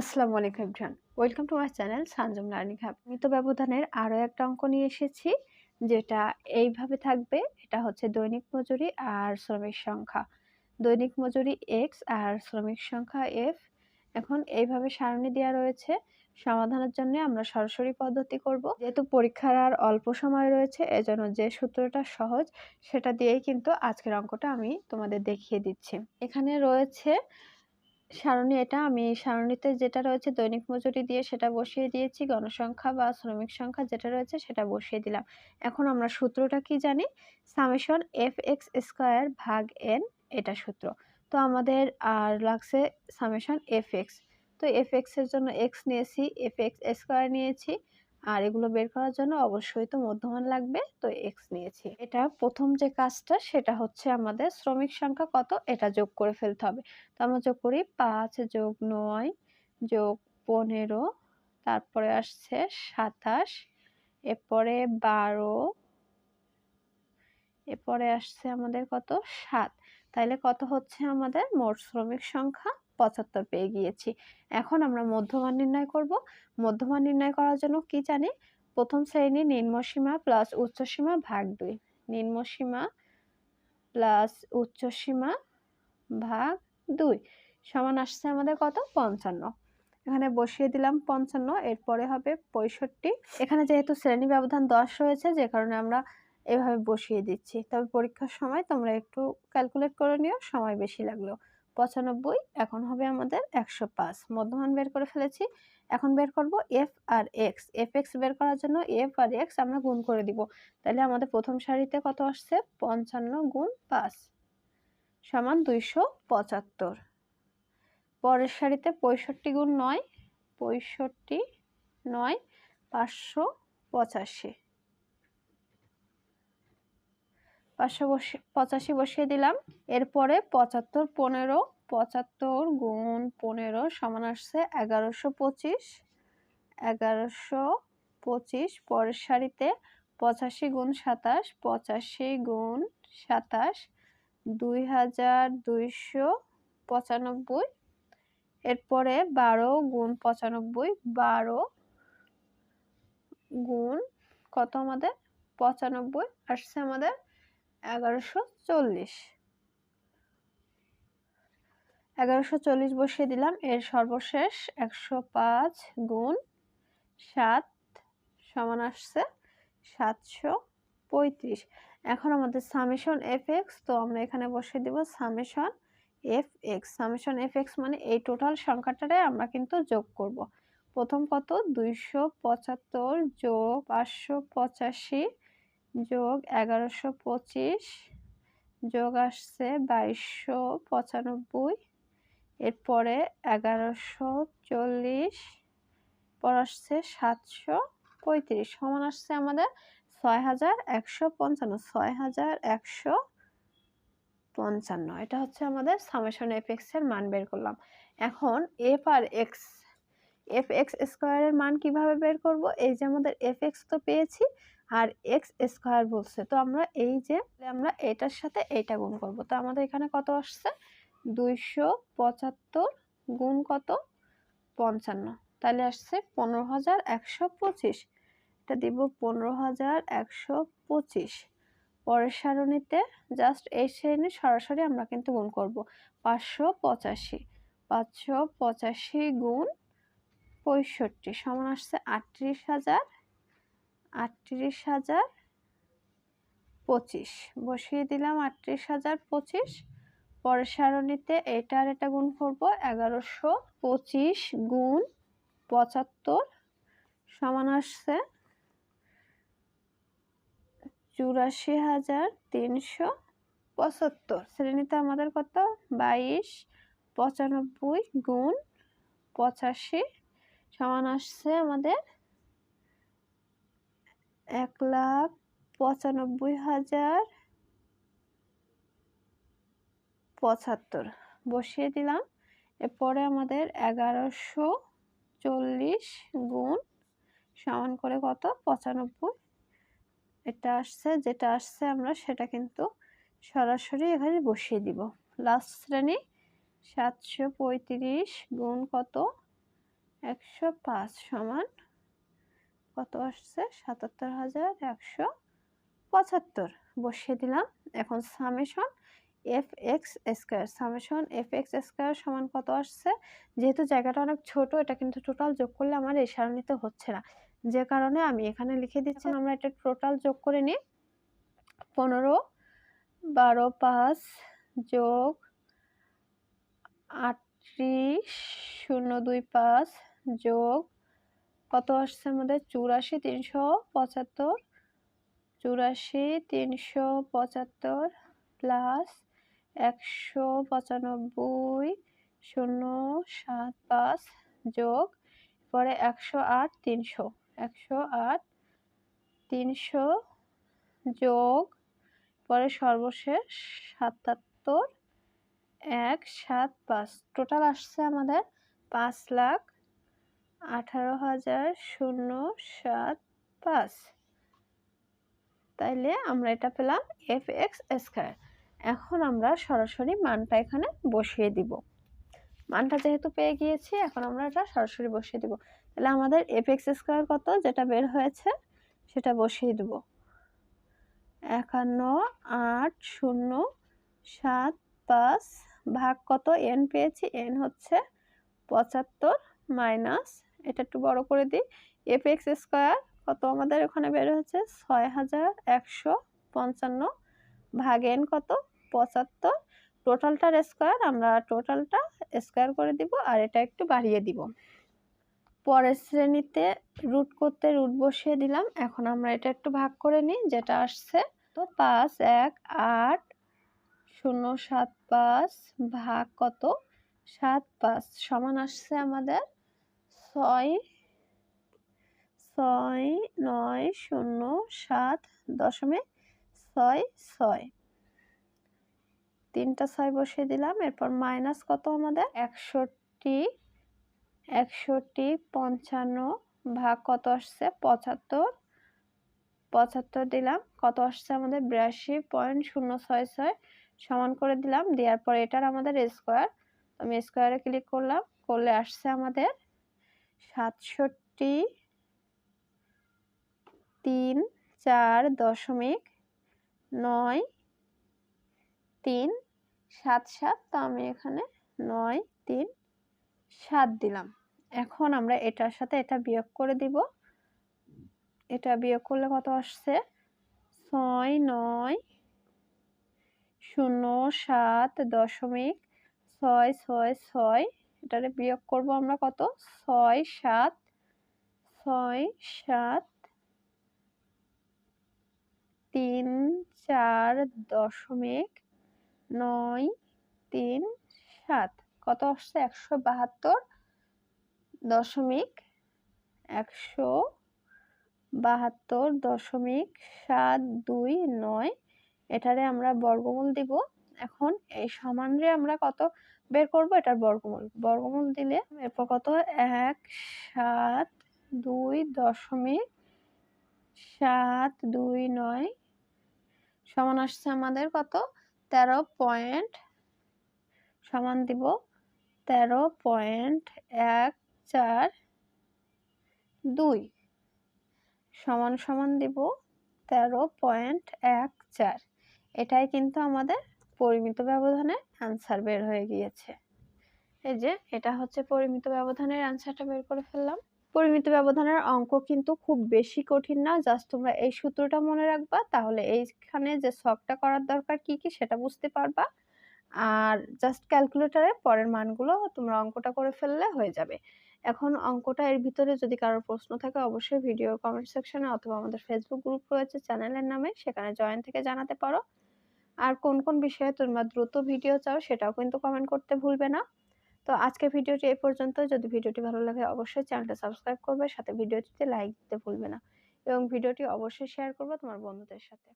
আসসালামু আলাইকুম everyone. Welcome to my channel Sanjum learning hub মিত ব্যবধানের আরও একটা অঙ্ক নিয়ে এসেছি, যেটা এইভাবে থাকবে। এটা হচ্ছে দৈনিক মজুরি আর শ্রমিক সংখ্যা। দৈনিক মজুরি এক্স আর শ্রমিক সংখ্যা এফ এখন এইভাবে সারণী দেওয়া রয়েছে। সমাধানের জন্য আমরা সরাসরি পদ্ধতি করব। যেহেতু পরীক্ষার আর অল্প সময় রয়েছে, এজন্য যে সূত্রটা সহজ, সেটা দিয়েই কিন্তু আজকের অঙ্কটা আমি তোমাদের দেখিয়ে দিচ্ছি। এখানে রয়েছে সারণী এটা। আমি সারণিতে যেটা রয়েছে দৈনিক মজুরি দিয়ে সেটা বসিয়ে দিয়েছি, গণসংখ্যা বা শ্রমিক সংখ্যা যেটা রয়েছে সেটা বসিয়ে দিলাম। এখন আমরা সূত্রটা কি জানি? সামেশন এফ এক্স স্কোয়ার ভাগ এন এটা সূত্র। তো আমাদের আর লাগছে সামেশন এফ এক্স। তো এফ এক্সের জন্য এক্স নিয়েছি, এফ এক্স স্কোয়ার নিয়েছি। আর এগুলো বের করার জন্য অবশ্যই তো মধ্যমান লাগবে, তো এক্স নিয়েছি। এটা প্রথম যে কাজটা, সেটা হচ্ছে আমাদের শ্রমিক সংখ্যা কত, এটা যোগ করে ফেলতে হবে। তো আমরা যোগ করি পাঁচ যোগ নয় যোগ পনেরো, তারপরে আসছে সাতাশ, এরপরে বারো, এরপরে আসছে আমাদের কত? সাত। তাইলে কত হচ্ছে আমাদের? মোট শ্রমিক সংখ্যা পঁচাত্তর পেয়ে গিয়েছি। এখন আমরা মধ্যমান নির্ণয় করব। মধ্যমান নির্ণয় করার জন্য কি জানি? প্রথম শ্রেণি নিম্নসীমা প্লাস উচ্চসীমা ভাগ দুই। নিম্নসীমা প্লাস উচ্চসীমা ভাগ দুই। সমান আসছে আমাদের কত? পঞ্চান্ন। এখানে বসিয়ে দিলাম পঞ্চান্ন, এরপরে হবে পঁয়ষট্টি। এখানে যেহেতু শ্রেণি ব্যবধান দশ রয়েছে, যে কারণে আমরা এভাবে বসিয়ে দিচ্ছি। তবে পরীক্ষার সময় তোমরা একটু ক্যালকুলেট করে নিও, সময় বেশি লাগল। পঁচানব্বই, এখন হবে আমাদের একশো পাঁচ। মধ্যমান বের করে ফেলেছি, এখন বের করব এফ আর এক্স এফ এক্স বের করার জন্য এফ আর এক্স আমরা গুণ করে দিব। তাহলে আমাদের প্রথম সারিতে কত আসছে? পঞ্চান্ন গুণ পাঁচ, সমান দুইশো পঁচাত্তর। পরের সারিতে পঁয়ষট্টি গুণ নয়, পঁয়ষট্টি নয়, পাঁচশো পঁচাশি। পাঁচশো বসে, পঁচাশি বসিয়ে দিলাম। এরপরে পঁচাত্তর পনেরো, পঁচাত্তর গুণ পনেরো সমান আসছে এগারোশো পঁচিশ। এগারোশো পঁচিশ পরের সারিতে পঁচাশি গুণ সাতাশ, পঁচাশি গুণ সাতাশ, দুই হাজার দুইশো পঁচানব্বই। এরপরে বারো গুণ পঁচানব্বই, বারো গুণ কত আমাদের? পঁচানব্বই। আসছে আমাদের এগারোশো চল্লিশ। এগারোশো চল্লিশ বসিয়ে দিলাম, এর সর্বশেষ একশো পাঁচ গুণ সাত সমান আসছে সাতশো পঁয়ত্রিশ। এখন আমাদের সামেশন এফ এক্স, তো আমরা এখানে বসিয়ে দিব summation f x. Summation f x মানে এই টোটাল সংখ্যাটারে আমরা কিন্তু যোগ করব। প্রথম কত? দুইশো পঁচাত্তর যোগ পাঁচশো পঁচাশি যোগ এগারোশো পঁচিশ যোগ আসছে বাইশশো পঁচানব্বই। এরপরে এগারোশো চল্লিশ, পর আসছে সাতশো পঁয়ত্রিশ। সমান আসছে আমাদের ছয় হাজার একশো পঞ্চান্ন, ছয় হাজার একশো পঞ্চান্ন। এটা হচ্ছে আমাদের সামেশন এফ এক্সের মান বের করলাম। এখন এফ আর এক্স এফ এক্স স্কোয়ারের মান কীভাবে বের করব? এই যে আমাদের এফ এক্স তো পেয়েছি আর এক্স স্কোয়ার বলছে, তো আমরা এই যে আমরা এটার সাথে এইটা গুণ করব। তো আমাদের এখানে কত আসছে? দুইশো পঁচাত্তর গুণ কত? পঞ্চান্ন। তাহলে আসছে পনেরো হাজার একশো পঁচিশ। এটা দিব পনেরো হাজার একশো পঁচিশ। পরের সারণীতে জাস্ট এই শ্রেণি সরাসরি আমরা কিন্তু গুণ করব। পাঁচশো পঁচাশি। পাঁচশো পঁচাশি গুণ পঁয়ষট্টি, সমান আসছে আটত্রিশ হাজার আটত্রিশ হাজার পঁচিশ। বসিয়ে দিলাম আটত্রিশ হাজার পঁচিশ। পরের সারণীতে এটা আর এটা গুণ করব এগারোশো পঁচিশ গুণ পঁচাত্তর। সমান আসছে চুরাশি হাজার তিনশো পঁচাত্তর। শ্রেণীতে আমাদের কত? বাইশ, পঁচানব্বই গুণ পঁচাশি। সমান আসছে আমাদের এক লাখ পঁচানব্বই হাজার পঁচাত্তর। বসিয়ে দিলাম। এরপরে আমাদের এগারোশো চল্লিশ গুণ সমান করে কত? পঁচানব্বই। এটা আসছে, যেটা আসছে আমরা সেটা কিন্তু সরাসরি এখানে বসিয়ে দিব। লাস্ট শ্রেণি, সাতশো পঁয়ত্রিশ গুণ কত? একশো পাঁচ সমান কত আসছে? সাতাত্তর হাজার একশো পঁচাত্তর। বসিয়ে দিলাম। এখন summation f x square summation f x square সমান কত আসছে? যেহেতু জায়গাটা অনেক ছোট, এটা কিন্তু টোটাল যোগ করলে আমার এই সারণীতে হচ্ছে না। যে কারণে আমি এখানে লিখে দিচ্ছি, আমরা এটা টোটাল যোগ করে নিই। পনেরো, বারো, পাঁচ যোগ আটত্রিশ, শূন্য, দুই, পাঁচ যোগ কত আসছে আমাদের? চুরাশি, তিনশো পঁচাত্তর। চুরাশি, তিনশো পঁচাত্তর প্লাস একশো পঁচানব্বই, শূন্য, সাত, পাঁচ যোগ পরে একশো আট, তিনশো। একশো আট, তিনশো যোগ পরে সর্বশেষ সাতাত্তর, এক, সাত, পাঁচ। টোটাল আসছে আমাদের পাঁচ লাখ আঠারো হাজার শূন্য সাত পাঁচ। তাইলে আমরা এটা পেলাম এফ এক্স স্কোয়ার এখন আমরা সরাসরি মানটা এখানে বসিয়ে দিব। মানটা যেহেতু পেয়ে গিয়েছি, এখন আমরা এটা সরাসরি বসিয়ে দিব। তাহলে আমাদের এফ এক্স স্কোয়ার কত যেটা বের হয়েছে, সেটা বসিয়ে দেব। একান্ন, আট, শূন্য, সাত, পাঁচ ভাগ কত? এন পেয়েছি এন হচ্ছে পঁচাত্তর মাইনাস এটা একটু বড় করে দিই। এফ এক্স স্কোয়ার কত আমাদের ওখানে বের হচ্ছে ছয় হাজার একশো পঞ্চান্ন ভাগ এন কত? পঁচাত্তর। টোটালটার স্কোয়ার আমরা টোটালটা স্কোয়ার করে দিব আর এটা একটু বাড়িয়ে দিব। পরের শ্রেণীতে রুট করতে রুট বসিয়ে দিলাম। এখন আমরা এটা একটু ভাগ করে নিই যেটা আসছে তো পাঁচ এক আট শূন্য সাত পাঁচ ভাগ কত? সাত পাঁচ। সমান আসছে আমাদের ছয় ছয়, নয়, শূন্য, সাত, দশমিক ছয় ছয়। তিনটা ছয় বসিয়ে দিলাম, এরপর মাইনাস কত আমাদের? একষট্টি একষট্টি, পঞ্চান্ন, ভাগ কত আসছে? পঁচাত্তর। পঁচাত্তর দিলাম, কত আসছে আমাদের? বিরাশি পয়েন্ট শূন্য ছয় ছয় সমান করে দিলাম, দেওয়ার পর এটার আমাদের স্কোয়ার আমি স্কোয়ারে ক্লিক করলাম, করলে আসছে আমাদের সাতষট্টি, তিন, চার দশমিক নয়, তিন, সাত সাত। তো আমি এখানে নয়, তিন, সাত দিলাম। এখন আমরা এটার সাথে এটা বিয়োগ করে দিব। এটা বিয়োগ করলে কত আসছে? ছয়, নয়, শূন্য, সাত দশমিক ছয় ছয় ছয়। এটারে বিয়োগ করব আমরা কত? ছয় সাত ছয় সাত, তিন চার দশমিক নয় তিন সাত। কত আসছে? একশো বাহাত্তর দশমিক একশো বাহাত্তর দশমিক সাত দুই নয়। এটারে আমরা বর্গমূল দিব। এখন এই সমানরে আমরা কত বের করব? এটার বর্গমূল। বর্গমূল দিলে এরপর কত? এক, সাত, দুই দশমিক সাত, দুই, নয় সমান আসছে আমাদের কত? তেরো পয়েন্ট সমান দিব তেরো পয়েন্ট এক, চার, দুই সমান সমান দিব তেরো পয়েন্ট এক, চার। এটাই কিন্তু আমাদের পরিমিত ব্যবধানে অ্যান্সার বের হয়ে গিয়েছে। এই যে, এটা হচ্ছে পরিমিত ব্যবধানের অ্যান্সারটা বের করে ফেললাম। পরিমিত ব্যবধানের অঙ্ক কিন্তু খুব বেশি কঠিন না জাস্ট তোমরা এই সূত্রটা মনে রাখবা, তাহলে এইখানে যে শখটা করার দরকার কি কি সেটা বুঝতে পারবা। আর জাস্ট ক্যালকুলেটারে পরের মানগুলো তোমরা অঙ্কটা করে ফেললে হয়ে যাবে। এখন অঙ্কটা এর ভিতরে যদি কারোর প্রশ্ন থাকে, অবশ্যই ভিডিও কমেন্ট সেকশনে অথবা আমাদের ফেসবুক গ্রুপ রয়েছে চ্যানেলের নামে, সেখানে জয়েন থেকে জানাতে পারো। আর কোন কোন বিষয়ে তোমরা দ্রুত ভিডিও চাও সেটাও কিন্তু কমেন্ট করতে ভুলবে না। তো আজকে ভিডিওটি এই পর্যন্ত। যদি ভিডিওটি ভালো লাগে অবশ্যই চ্যানেলটা সাবস্ক্রাইব করবে, সাথে ভিডিওটিতে লাইক দিতে ভুলবে না। এবং ভিডিওটি অবশ্যই শেয়ার করবে তোমার বন্ধুদের সাথে।